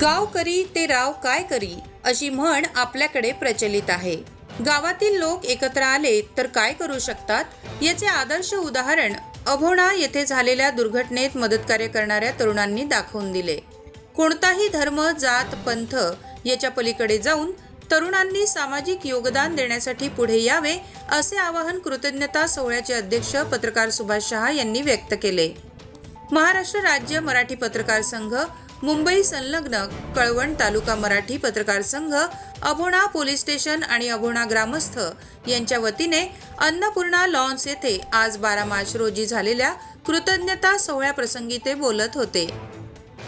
गाव करी ते राव काय करी अशी म्हण आपल्याकडे प्रचलित आहे. गावातील लोक एकत्र आले तर काय करू शकतात? याचे आदर्श उदाहरण अभोणा येथे झालेल्या दुर्घटनेत मदत कार्य करणाऱ्या तरुणांनी दाखवून दिले. कोणताही धर्म जात पंथ याच्या पलीकडे जाऊन तरुणांनी सामाजिक योगदान देण्यासाठी पुढे यावे असे आवाहन कृतज्ञता सोहळ्याचे अध्यक्ष पत्रकार सुभाष शहा यांनी व्यक्त केले. महाराष्ट्र राज्य मराठी पत्रकार संघ मुंबई संलग्न कळवण तालुका मराठी पत्रकार संघ अभोणा पोलीस स्टेशन आणि अभोणा ग्रामस्थ यांच्या वतीने अन्नपूर्णा लॉन्स येथे आज बारा मार्च रोजी झालेल्या कृतज्ञता सोहळ्याप्रसंगी ते बोलत होते.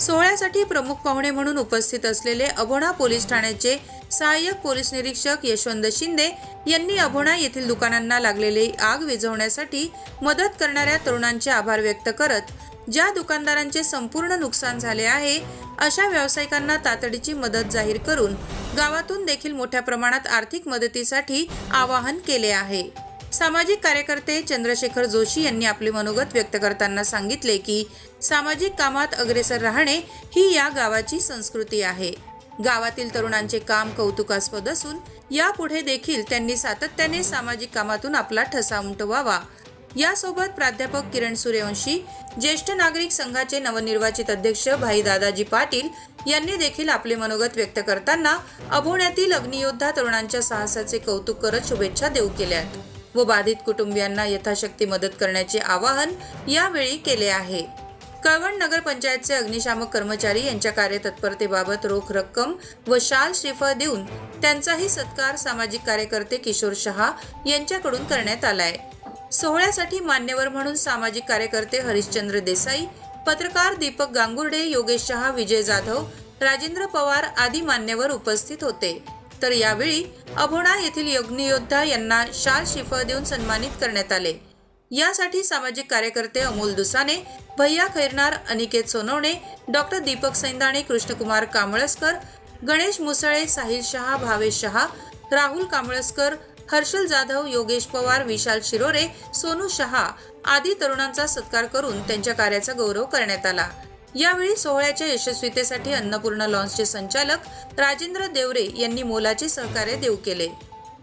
सोहळ्यासाठी प्रमुख पाहुणे म्हणून उपस्थित असलेले अभोणा पोलीस ठाण्याचे सहाय्यक पोलीस निरीक्षक यशवंत शिंदे यांनी अभोणा येथील दुकानांना लागलेली आग विझवण्यासाठी मदत करणाऱ्या तरुणांचे आभार व्यक्त करत ज्या दुकानदारांचे संपूर्ण नुकसान झाले आहे अशा व्यावसायिकांना तातडीची मदत जाहीर करून गावातून देखील मोठ्या प्रमाणात आर्थिक मदतीसाठी आवाहन केले आहे. सामाजिक कार्यकर्ते चंद्रशेखर जोशी यांनी आपले मनोगत व्यक्त करताना सांगितले की सामाजिक कामात अग्रेसर राहणे ही या गावाची संस्कृती आहे. गावातील तरुणांचे काम कौतुकास्पद असून यापुढे देखील त्यांनी सातत्याने सामाजिक कामातून आपला ठसा उमटवावा यासोबत प्राध्यापक किरण सूर्यवंशी ज्येष्ठ नागरिक संघाचे नवनिर्वाचित अध्यक्ष भाई दादाजी पाटील यांनी देखील आपले मनोगत व्यक्त करताना अभोण्यातील अग्नियोद्धा तरुणांच्या साहसाचे कौतुक करत शुभेच्छा देऊ केल्यात व बाधित कुटुंबियांना यथाशक्ती मदत करण्याचे आवाहन यावेळी केले आहे. कळवण नगरपंचायतचे अग्निशामक कर्मचारी यांच्या कार्यतत्परतेबाबत रोख रक्कम व शाल श्रीफळ देऊन त्यांचाही सत्कार सामाजिक कार्यकर्ते किशोर शहा यांच्याकडून करण्यात आलाय. सोहळ्यासाठी मान्यवर म्हणून सामाजिक कार्यकर्ते हरिश्चंद्र देसाई पत्रकार दीपक गांगुर्डे योगेश शहा विजय जाधव राजेंद्र पवार आदी मान्यवर उपस्थित होते. तर यावेळी अभोणा येथील अग्नियोद्धा यांना शाल शिफळ देऊन सन्मानित करण्यात आले. यासाठी सामाजिक कार्यकर्ते अमोल दुसाने भैया खैरनार अनिकेत सोनवणे डॉक्टर दीपक सैंदाणे कृष्णकुमार कांबळसकर गणेश मुसळे साहिल शहा भावेश शहा राहुल कांबळसकर हर्षल जाधव योगेश पवार विशाल शिरोरे सोनू शहा आदी तरुणांचा सत्कार करून त्यांच्या कार्याचा गौरव करण्यात आला. यावेळी सोहळ्याच्या यशस्वीतेसाठी अन्नपूर्णा लॉन्सचे संचालक राजेंद्र देवरे यांनी मोलाचे सहकार्य देऊ केले.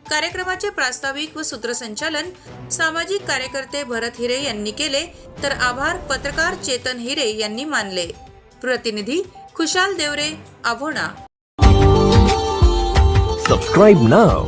कार्यक्रमाचे प्रास्ताविक व सूत्रसंचालन सामाजिक कार्यकर्ते भरत हिरे यांनी केले तर आभार पत्रकार चेतन हिरे यांनी मानले. प्रतिनिधी खुशाल देवरे अभोणा सबस्क्राईब नाव